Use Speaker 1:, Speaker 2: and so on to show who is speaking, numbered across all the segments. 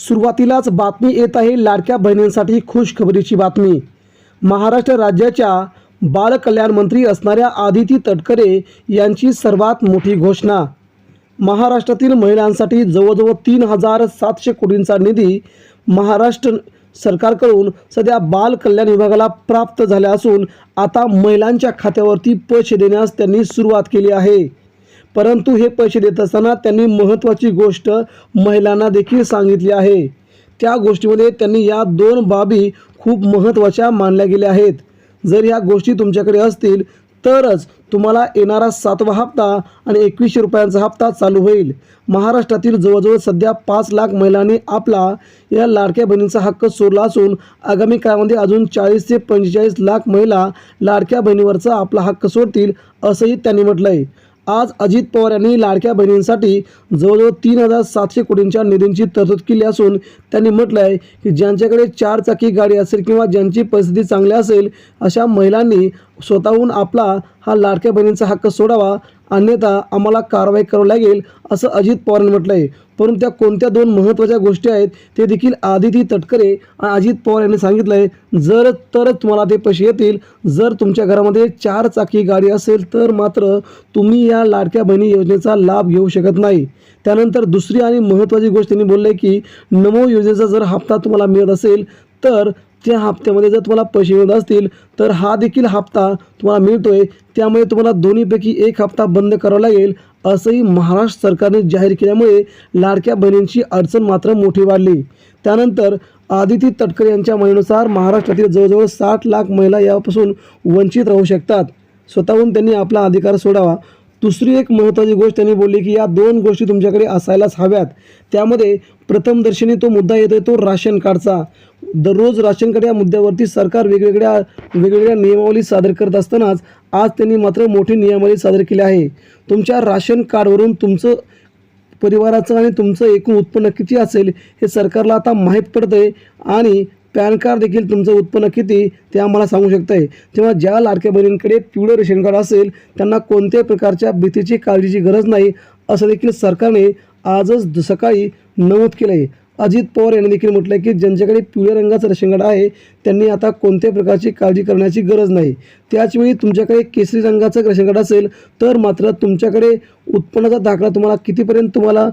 Speaker 1: सुरुवातीलाच बातमी येत आहे लाडक्या बहिणींसाठी खुशखबरीची बातमी. महाराष्ट्र राज्याच्या बालकल्याण मंत्री असणाऱ्या आदिती तटकरे यांची सर्वात मोठी घोषणा. महाराष्ट्रातील महिलांसाठी जवळजवळ तीन हजार सातशे कोटींचा निधी महाराष्ट्र सरकारकडून सध्या बाल कल्याण विभागाला प्राप्त झाल्या असून आता महिलांच्या खात्यावरती पैसे देण्यास त्यांनी सुरुवात केली आहे. परंतु हे पैसे देत असताना त्यांनी महत्त्वाची गोष्ट महिलांना देखील सांगितली आहे. त्या गोष्टीमध्ये त्यांनी या दोन बाबी खूप महत्त्वाच्या मानल्या गेल्या आहेत. जर ह्या गोष्टी तुमच्याकडे असतील तरच तुम्हाला येणारा सातवा हप्ता आणि एकवीसशे रुपयांचा हप्ता चालू होईल. महाराष्ट्रातील जवळजवळ सध्या पाच लाख महिलांनी आपला या लाडक्या बहिणींचा हक्क सोडला असून आगामी काळामध्ये अजून चाळीस ते पंचेचाळीस लाख महिला लाडक्या बहिणीवरचा आपला हक्क सोडतील असंही त्यांनी म्हटलं आहे आज अजित पवार यांनी लाडक्या बहिणींसाठी जवळजवळ तीन हजार सातशे कोटींच्या निधींची तरतूद केली असून त्यांनी म्हटलं आहे की ज्यांच्याकडे चार चाकी गाडी असेल किंवा ज्यांची परिस्थिती चांगली असेल अशा महिलांनी स्वतःहून आपला हा लाडक्या बहिणींचा हक्क सोडावा अन्यथा आम्हाला कारवाई करावी लागेल असं अजित पवारांनी म्हटलं आहे परंतु त्या कोणत्या दोन महत्त्वाच्या गोष्टी आहेत ते देखील आदिती तटकरे आणि अजित पवार यांनी सांगितलं आहे जर तरच तुम्हाला ते पैसे येतील. जर तुमच्या घरामध्ये चार चाकी गाडी असेल तर मात्र तुम्ही या लाडक्या बहिणी योजनेचा लाभ घेऊ शकत नाही. त्यानंतर दुसरी आणि महत्त्वाची गोष्ट त्यांनी बोलले की नमो योजनेचा जर हप्ता तुम्हाला मिळत असेल तर त्या हप्त्यामध्ये जर तुम्हाला पैसे मिळत असतील तर हा देखील हप्ता तुम्हाला मिळतो आहे त्यामुळे तुम्हाला दोन्हीपैकी एक हप्ता बंद करावा लागेल असंही महाराष्ट्र सरकारने जाहीर केल्यामुळे लाडक्या बहिणींची अडचण मात्र मोठी वाढली. त्यानंतर आदिती तटकरे यांच्या म्हणण्यानुसार महाराष्ट्रातील जवळजवळ साठ लाख महिला यापासून वंचित राहू शकतात. स्वतःहून त्यांनी आपला अधिकार सोडावा. दुसरी एक महत्त्वाची गोष्ट त्यांनी बोलली की या दोन गोष्टी तुमच्याकडे असायलाच हव्यात. त्यामध्ये प्रथमदर्शनी तो मुद्दा येतो तो राशन कार्डचा. दररोज राशन कार्ड या मुद्द्यावरती सरकार वेगवेगळ्या वेगवेगळ्या नियमावली सादर करत असतानाच आज त्यांनी मात्र मोठी नियमावली सादर केली आहे. तुमच्या राशन कार्डवरून तुमचं परिवाराचं आणि तुमचं एकूण उत्पन्न किती असेल हे सरकारला आता माहीत पडतं आहे आणि पॅन कार्ड देखील तुमचं उत्पन्न किती ते आम्हाला सांगू शकतं आहे तेव्हा ज्या लाडक्या बहिणींकडे पिवळं रेशन कार्ड असेल त्यांना कोणत्याही प्रकारच्या भीतीची काळजीची गरज नाही असं देखील सरकारने आजच सकाळी नमूद केलं आहे अजित पवार यांनी देखील म्हटलं आहे की ज्यांच्याकडे पिवळ्या रंगाचं रेशन आहे त्यांनी आता कोणत्याही प्रकारची काळजी करण्याची गरज नाही. त्याचवेळी तुमच्याकडे केसरी रंगाचं रेशन कार्ड असेल तर मात्र तुमच्याकडे उत्पन्नाचा दाखला तुम्हाला कितीपर्यंत तुम्हाला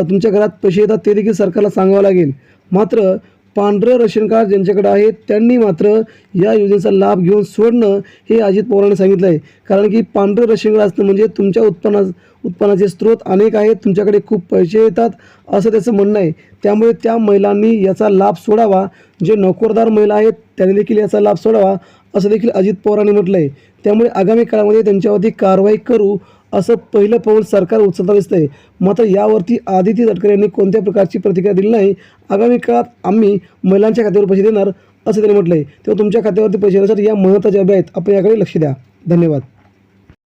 Speaker 1: तुमच्या घरात पैसे येतात ते देखील सरकारला सांगावं लागेल. मात्र पांढरं रेशन कार्ड ज्यांच्याकडे आहे त्यांनी मात्र या योजनेचा लाभ घेऊन सोडणं हे अजित पवारांनी सांगितलं आहे कारण की पांढरं रेशन कार्ड असणं म्हणजे तुमच्या उत्पन्ना उत्पन्नाचे स्रोत अनेक आहेत तुमच्याकडे खूप पैसे येतात असं त्याचं म्हणणं आहे. त्यामुळे त्या महिलांनी याचा लाभ सोडावा. जे नोकरदार महिला आहेत त्यांनी देखील याचा लाभ सोडावा. असं देखील अजित पवारांनी म्हटलं आहे त्यामुळे आगामी काळामध्ये त्यांच्यावरती कारवाई करू असं पहिलं पाऊल सरकार उचलता दिसतंय. मात्र यावरती आदिती तटकरे यांनी कोणत्या प्रकारची प्रतिक्रिया दिली नाही? आगामी काळात आम्ही महिलांच्या खात्यावर पैसे देणार असं त्यांनी म्हटलं आहे तेव्हा तुमच्या खात्यावरती पैसे देण्यासाठी या महत्त्वाच्या बाबी आहेत. आपण याकडे लक्ष द्या. धन्यवाद.